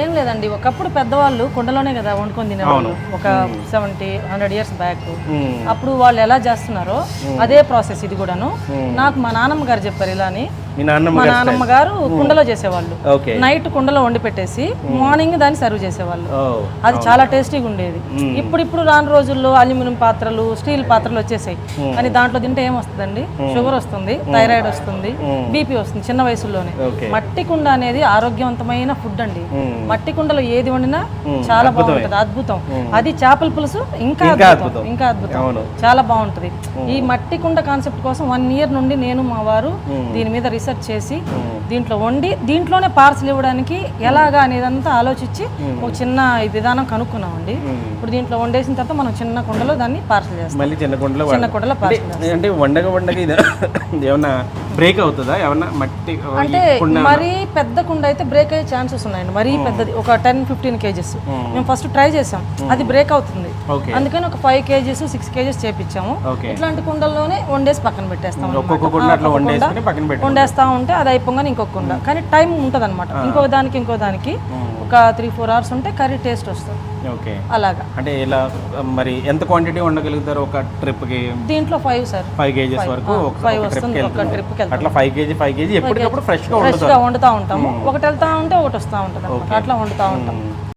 ఏం లేదండి. ఒకప్పుడు పెద్దవాళ్ళు కుండలోనే కదా వండుకొని తినేవాళ్ళు. ఒక సెవెంటీ హండ్రెడ్ ఇయర్స్ బ్యాక్. అప్పుడు వాళ్ళు ఎలా చేస్తున్నారో అదే ప్రాసెస్ ఇది కూడాను. నాకు మా నాన్నమ్మ గారు చెప్పారు ఇలా అని మీ నాన్నమ్మ గారి కుండలో చేసేవాళ్ళు. నైట్ కుండలో వండి పెట్టేసి మార్నింగ్ దాన్ని సర్వ్ చేసేవాళ్ళు. అది చాలా టేస్టీగా ఉండేది. ఇప్పుడు ఇప్పుడు రాని రోజుల్లో అల్యూమినియం పాత్రలు స్టీల్ పాత్రలు వచ్చేసాయి. కానీ దాంట్లో తింటే ఏం వస్తుందండి? షుగర్ వస్తుంది థైరాయిడ్ వస్తుంది బీపీ వస్తుంది చిన్న వయసులోనే మట్టి కుండ అనేది ఆరోగ్యవంతమైన ఫుడ్ అండి. మట్టి కుండలో ఏది వండినా చాలా బాగుంటది అద్భుతం. అది చేపల పులుసు ఇంకా అద్భుతం. ఇంకా అద్భుతం. చాలా బాగుంటది. ఈ మట్టి కుండ కాన్సెప్ట్ కోసం వన్ ఇయర్ నుండి నేను మా వారు దీని మీద రీసెర్చ్ చేసి దీంట్లో వండి దీంట్లోనే పార్సల్ ఇవ్వడానికి ఎలాగా అనేదంతా ఆలోచించి ఒక చిన్న విధానం కనుక్కున్నామండి. ఇప్పుడు దీంట్లో వండేసిన తర్వాత మనం చిన్న కుండలో దాన్ని పార్సల్ చేస్తాం. మళ్ళీ చిన్న కుండలో చిన్న కుండలో పార్సల్ అంటే వండగ వండగ ఏమన్నా బ్రేక్ అవుతుందా? ఏమన్నా మట్టి అంటే మరీ పెద్ద కుండ అయితే బ్రేక్ అయ్యే ఛాన్సెస్ ఉన్నాయండి. మరీ పెద్దది ఒక టెన్ ఫిఫ్టీన్ కేజెస్. మేము. ఫస్ట్ ట్రై చేసాం. అది బ్రేక్ అవుతుంది. అందుకని ఒక ఫైవ్ కేజీస్ సిక్స్ కేజీస్ చేపించాము. ఇట్లాంటి కుండల్లోనే వండేసి పక్కన పెట్టేస్తాం వండేస్తా ఉంటే అది అయిపోగానే ఇంకొక కుండ. కానీ టైం ఉంటుంది అనమాట ఇంకో దానికి ఇంకో దానికి. ఒక త్రీ ఫోర్ అవర్స్ ఉంటే కర్రీ టేస్ట్ వస్తుంది. ఓకే. అలాగా. అంటే ఇలా మరి ఎంత క్వాంటిటీ వండగలుగుతారు ఒక ట్రిప్కి? దీంట్లో ఫైవ్ సార్. ఫైవ్ కేజీస్ వరకు ఒక ఫైవ్ వస్తుంది ఒక ట్రిప్కి అట్లా ఫైవ్ కేజీ ఫైవ్ కేజీ ఎప్పటికప్పుడు ఫ్రెష్గా ఫ్రెష్ వండుతారు. గా వండుతా ఉంటాము. ఒకటి వెళ్తా ఉంటే ఒకటి వస్తూ ఉంటుంది అట్లా వండుతా ఉంటాం